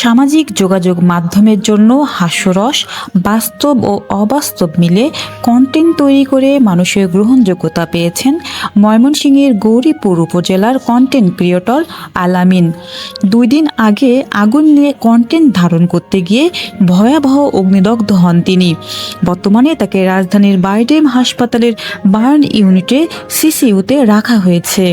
সামাজিক যোগাযোগ মাধ্যমের জন্য হাস্যরস, বাস্তব ও অবাস্তব মিলে কন্টেন্ট তৈরি করে মানুষের গ্রহণযোগ্যতা পেয়েছেন ময়মনসিংহের গৌরীপুর উপজেলার কন্টেন্ট ক্রিয়েটর আলামিন। দুই দিন আগে আগুন নিয়ে কন্টেন্ট ধারণ করতে গিয়ে ভয়াবহ অগ্নিদগ্ধ হন তিনি। বর্তমানে তাকে রাজধানীর বাইডেম হাসপাতালের বার্ন ইউনিটে সিসিইউতে রাখা হয়েছে।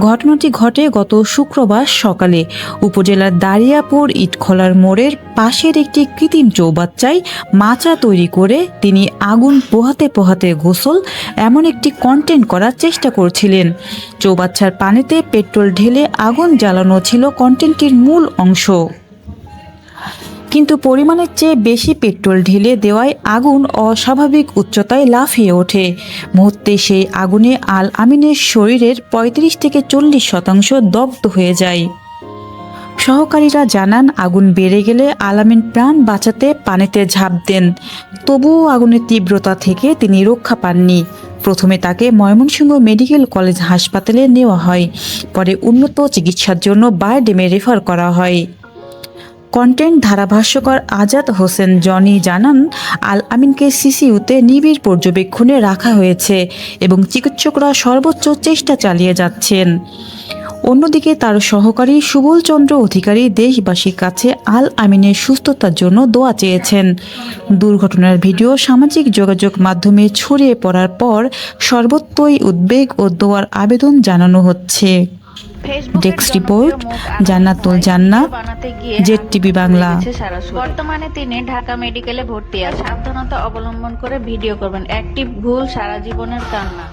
ঘটনাটি ঘটে গত শুক্রবার সকালে। উপজেলার দারিয়াপুর ইটখোলার মোড়ের পাশের একটি কৃত্রিম চৌবাচ্চায় মাচা তৈরি করে তিনি আগুন পোহাতে পোহাতে গোসল, এমন একটি কন্টেন্ট করার চেষ্টা করছিলেন। চৌবাচ্চার পানিতে পেট্রোল ঢেলে আগুন জ্বালানো ছিল কন্টেন্টটির মূল অংশ। কিন্তু পরিমাণের চেয়ে বেশি পেট্রোল ঢেলে দেওয়ায় আগুন অস্বাভাবিক উচ্চতায় লাফিয়ে ওঠে। মুহূর্তে সেই আগুনে আল আমিনের শরীরের পঁয়ত্রিশ থেকে চল্লিশ শতাংশ দগ্ধ হয়ে যায়। সহকারীরা জানান, আগুন বেড়ে গেলে আলামিন প্রাণ বাঁচাতে পানিতে ঝাঁপ দেন। তবুও আগুনের তীব্রতা থেকে তিনি রক্ষা পাননি। প্রথমে তাকে ময়মনসিংহ মেডিকেল কলেজ হাসপাতালে নেওয়া হয়। পরে উন্নত চিকিৎসার জন্য বায়োডেমে রেফার করা হয়। কন্টেন্ট ধারাভাষ্যকার আজাদ হোসেন জনি জানান আল আমিনকে সিসিউতে নিবিড় পর্যবেক্ষণে রাখা হয়েছে এবং চিকিৎসকরা সর্বোচ্চ চেষ্টা চালিয়ে যাচ্ছেন। অন্যদিকে তার সহকারী সুবল চন্দ্র অধিকারী দেশবাসীর কাছে আল আমিনের সুস্থতার জন্য দোয়া চেয়েছেন। দুর্ঘটনার ভিডিও সামাজিক যোগাযোগ মাধ্যমে ছড়িয়ে পড়ার পর সর্বত্রই উদ্বেগ ও দোয়ার আবেদন জানানো হচ্ছে। ডেস্ক রিপোর্ট জান্নাতুল জান্না জেড টিভি বাংলা। বর্তমানে তিনি ঢাকা মেডিকেলে ভর্তি আর সাবধানতা অবলম্বন করে ভিডিও করবেন। একটি ভুল সারা জীবনের কান্না।